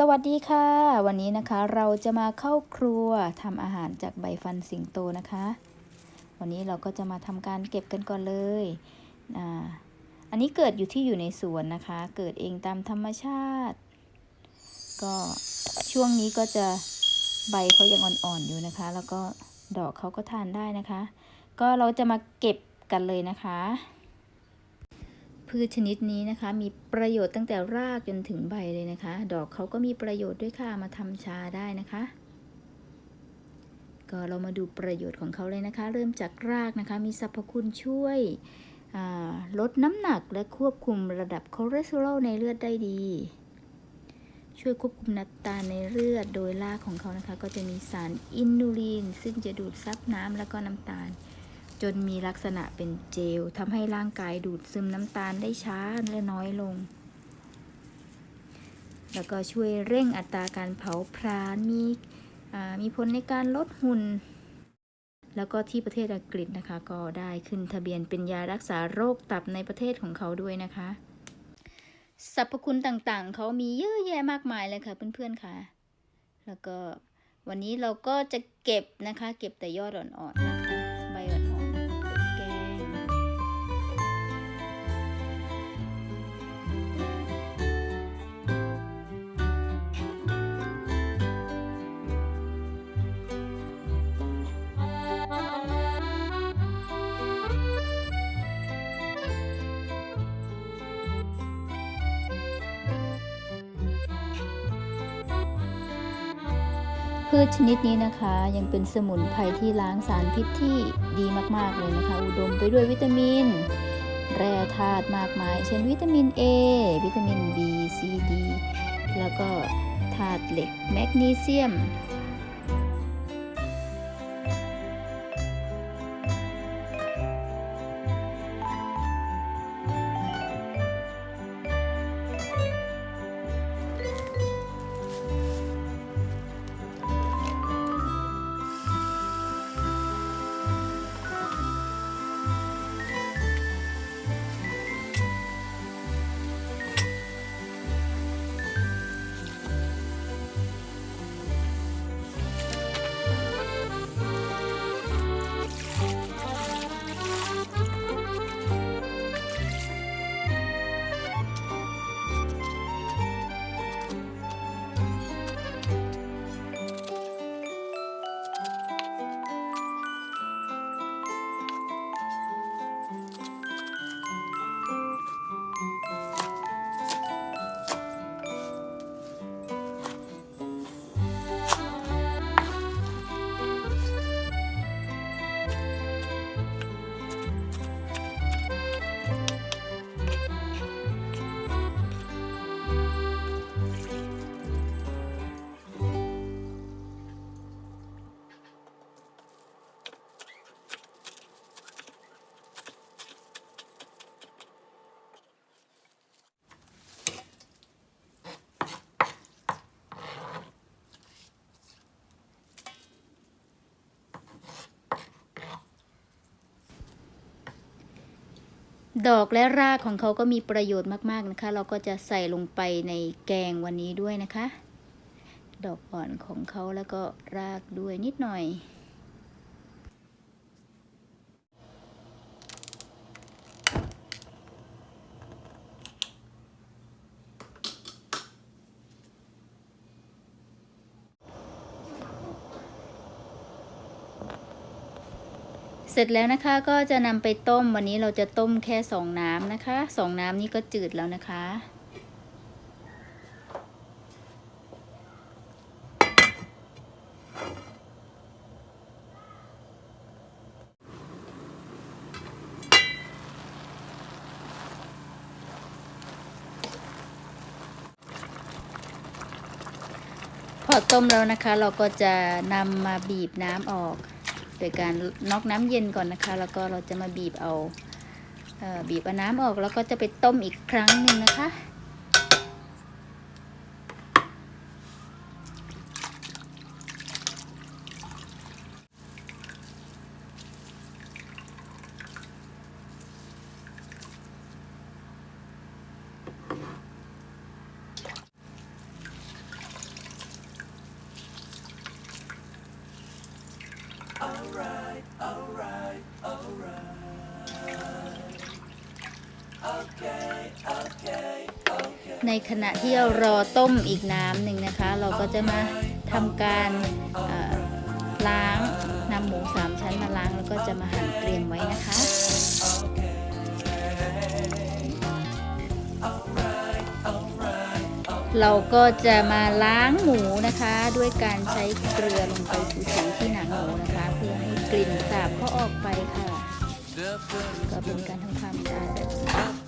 สวัสดีค่ะ วันนี้นะคะเราจะมาเข้าครัวทำอาหารจากใบฟันสิงโตนะคะ วันนี้เราก็จะมาทำการเก็บกันก่อนเลยอ่าอันนี้เกิดอยู่ที่อยู่ในสวนนะคะ เกิดเองตามธรรมชาติ ก็ช่วงนี้ก็จะใบเขายังอ่อนๆอยู่นะคะ แล้วก็ดอกเขาก็ทานได้นะคะ ก็เราจะมาเก็บกันเลยนะคะ พืชชนิดนี้นะคะ มีประโยชน์ตั้งแต่รากจนถึงใบเลยนะคะ ดอกเขาก็มีประโยชน์ด้วยค่ะมาทำชาได้นะคะ ก็เรามาดูประโยชน์ของเขาเลยนะคะ เริ่มจากรากนะคะ มีสรรพคุณช่วยลดน้ำหนักและควบคุมระดับคอเลสเตอรอลในเลือดได้ดี ช่วยควบคุมน้ำตาลในเลือดโดยรากของเขานะคะ ก็จะมีสารอินูลินซึ่งจะดูดซับน้ำแล้วก็น้ำตาล จนมีลักษณะเป็นเจลทำให้ร่างกายดูดซึมน้ำตาลได้ช้าและน้อยลง แล้วก็ช่วยเร่งอัตราการเผาผลาญมีมีผลในการลดหุ่น แล้วก็ที่ประเทศอังกฤษนะคะ ก็ได้ขึ้นทะเบียนเป็นยารักษาโรคตับในประเทศของเขาด้วยนะคะสรรพคุณต่างๆ เขามีเยอะแยะมากมายเลยค่ะเพื่อนๆค่ะ แล้วก็วันนี้เราก็จะเก็บนะคะ เก็บแต่ยอดอ่อนๆนะ พืชชนิดนี้นะคะ ยังเป็นสมุนไพรที่ล้างสารพิษที่ดีมากๆเลยนะคะ อุดมไปด้วยวิตามิน แร่ธาตุมากมาย เช่นวิตามิน A วิตามิน B C D แล้วก็ธาตุเหล็ก แมกนีเซียม ดอกและรากของเขาก็มีประโยชน์มาก ๆนะคะ เราก็จะใส่ลงไปในแกงวันนี้ด้วยนะคะ ดอกอ่อนของเขาแล้วก็รากด้วยนิดหน่อย ร็จแล้วนะคะก็จะนำไปต้มวันนี้เราจะต้มแค่สองน้ำนะคะสองน้ำนี้ก็จืดแล้วนะคะ พอต้มแล้วนะคะเราก็จะนำมาบีบน้ำออก โดยการน็อกน้ำเย็นก่อนนะคะ แล้วก็เราจะมาบีบเอาเออบีบเอาน้ำออกแล้วก็จะไปต้มอีกครั้งหนึ่งนะคะ ในขณะที่เรารอต้มอีกน้ำหนึ่งนะคะ เราก็จะมาทำการล้างนำหมูสามชั้นมาล้างแล้วก็จะมาหั่นเตรียมไว้นะคะ เราก็จะมาล้างหมูนะคะ ด้วยการใช้เกลือลงไปถูๆที่หนังหมูนะคะ เพื่อให้กลิ่นสาบเขาออกไปค่ะ ก็เป็นการทำความสะอาดแบบ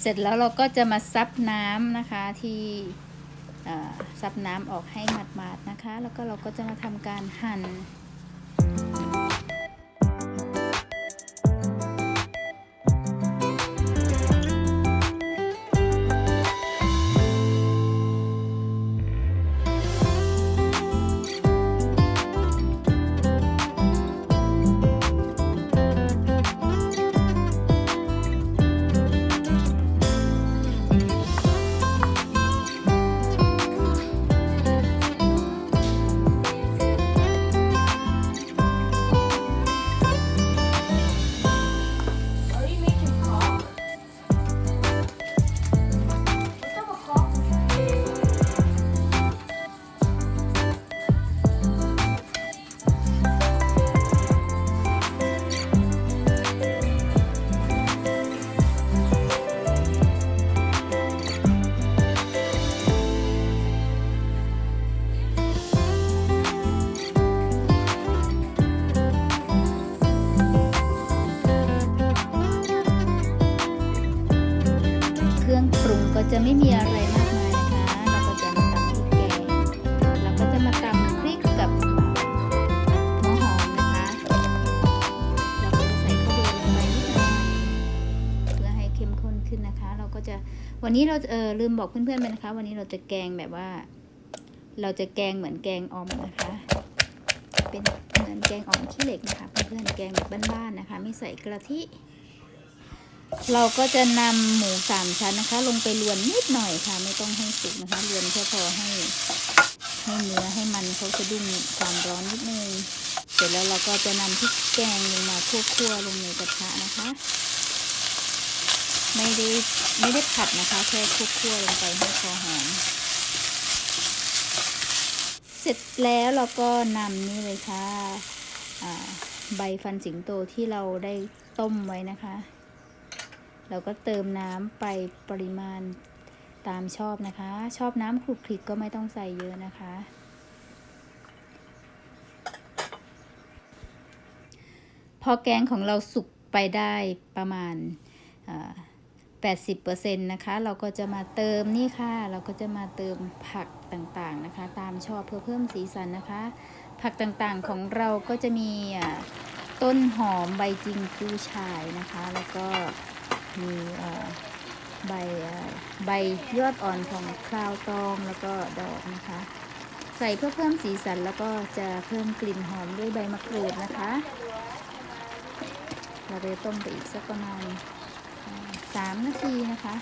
เสร็จแล้วเราก็จะมาซับน้ำนะคะที่ซับน้ำออกให้หมาดๆนะคะ แล้วก็เราก็จะมาทำการหั่น วันนี้เราเออลืมบอกเพื่อนๆไปนะคะ วันนี้เราจะแกงแบบว่า เราจะแกงเหมือนแกงออมนะคะ เป็นเหมือนแกงอ่อมขี้เหล็กนะคะเพื่อนๆแกงแบบบ้านๆนะคะ ไม่ใส่กะทิ เราก็จะนำหมูสามชั้นนะคะ ลงไปลวนนิดหน่อยค่ะ ไม่ต้องให้สุกนะคะลวนแค่พอให้ให้เนื้อให้มันเขาสะดุ้งความร้อนนิดนึง เสร็จแล้วเราก็จะนำพริกแกงลงมาคั่วๆลงในกระทะนะคะ ไม่ได้ไม่ได้ผัดนะคะ แค่คั่วๆลงไปให้พอหอม เสร็จแล้วเราก็นำนี่เลยค่ะใบฟันสิงโตที่เราได้ต้มไว้นะคะ เราก็เติมน้ำไปปริมาณตามชอบนะคะ ชอบน้ำคลุกคลิกก็ไม่ต้องใส่เยอะนะคะ พอแกงของเราสุกไปได้ประมาณอ่า 80%นะคะเราก็จะมาเติมนี่ค่ะ เราก็จะมาเติมผักต่างๆนะคะ ตามชอบเพื่อเพิ่มสีสันนะคะ ผักต่างๆของเราก็จะมีอ่าต้นหอมใบจิงกูชายนะคะ แล้วก็มีอ่อใบใบยอดอ่อนของคราวตองแล้วก็ดอกนะคะ ใส่เพื่อเพิ่มสีสันแล้วก็จะเพิ่มกลิ่นหอมด้วยใบมะกรูดนะคะ เราจะต้มไปอีกสักประมาณอ่า สามนาทีนะคะ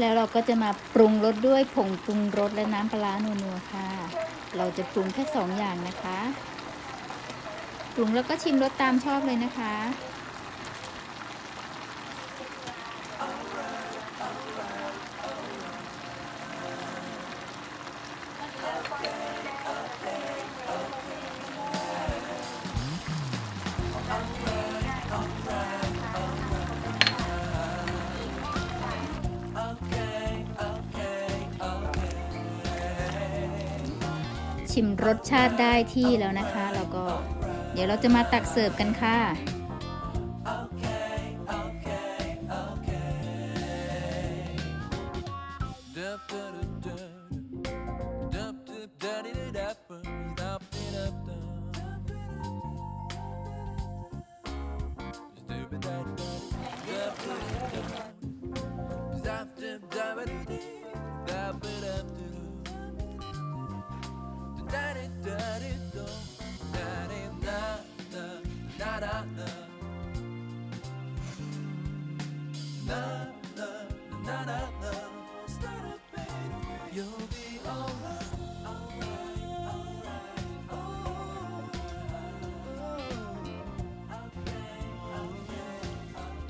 แล้วเราก็จะมาปรุงรสด้วยผงปรุงรสและน้ำปลาร้านัวๆค่ะ เราจะปรุงแค่สองอย่างนะคะ ปรุงแล้วก็ชิมรสตามชอบเลยนะคะ ชิมรสชาติได้ที่แล้วนะคะแล้วก็เดี๋ยวเราจะมาตักเสิร์ฟกันค่ะ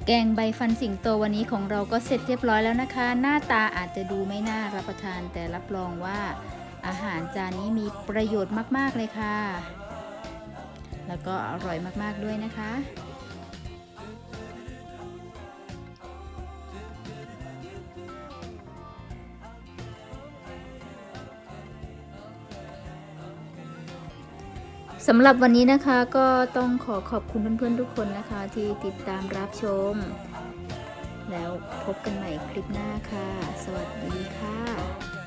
แกงใบฟันสิงโตวันนี้ของเราก็เสร็จเรียบร้อยแล้วนะคะ หน้าตาอาจจะดูไม่น่ารับประทานแต่รับรองว่าอาหารจานนี้มีประโยชน์มาก ๆ เลยค่ะ แล้วก็อร่อยมาก ๆ ด้วยนะคะ สำหรับวันนี้นะคะก็ต้องขอขอบคุณเพื่อนๆทุกคนนะคะ ที่ติดตามรับชม แล้วพบกันใหม่คลิปหน้าค่ะ สวัสดีค่ะ